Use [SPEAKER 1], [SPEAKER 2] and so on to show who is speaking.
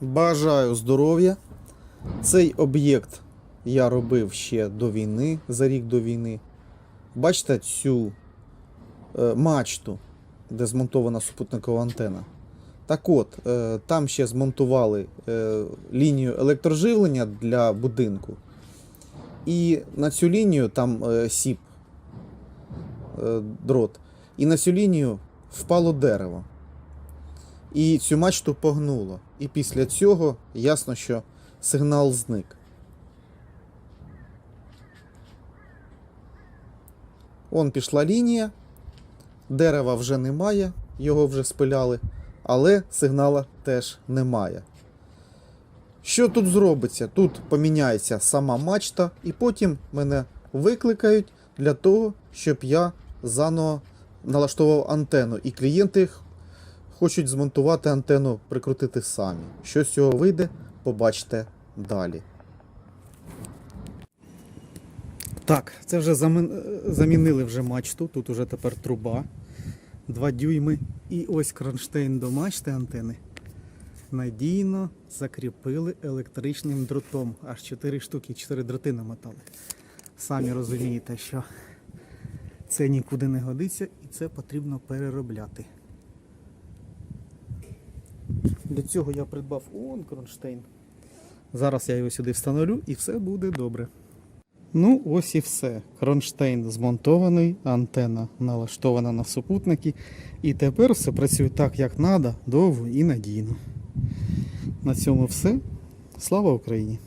[SPEAKER 1] Бажаю здоров'я. Цей об'єкт я робив ще до війни, за рік до війни. Бачите цю е, мачту, де змонтована супутникова антена. Так от, е, там ще змонтували е, лінію електроживлення для будинку. І на цю лінію там е, сіп е, дрот. І на цю лінію впало дерево. І цю мачту погнуло. І після цього ясно, що сигнал зник. Он пішла лінія, дерева вже немає, його вже спиляли, але сигнала теж немає. Що тут зробиться? Тут поміняється сама мачта, і потім мене викликають для того, щоб я заново налаштував антенну. І клієнти хочуть змонтувати антенну, прикрутити самі. Що з цього вийде, побачите далі. Так, це вже замінили вже мачту. Тут уже тепер труба. 2 дюйми. І ось кронштейн до мачти антени. Надійно закріпили електричним дротом. Аж 4 штуки, 4 дроти намотали. Самі розумієте, що це нікуди не годиться і це потрібно переробляти. Для цього я придбав он кронштейн. Зараз я його сюди встановлю і все буде добре. Ну, ось і все. Кронштейн змонтований, антенна налаштована на супутники. І тепер все працює так, як треба, довго і надійно. На цьому все. Слава Україні!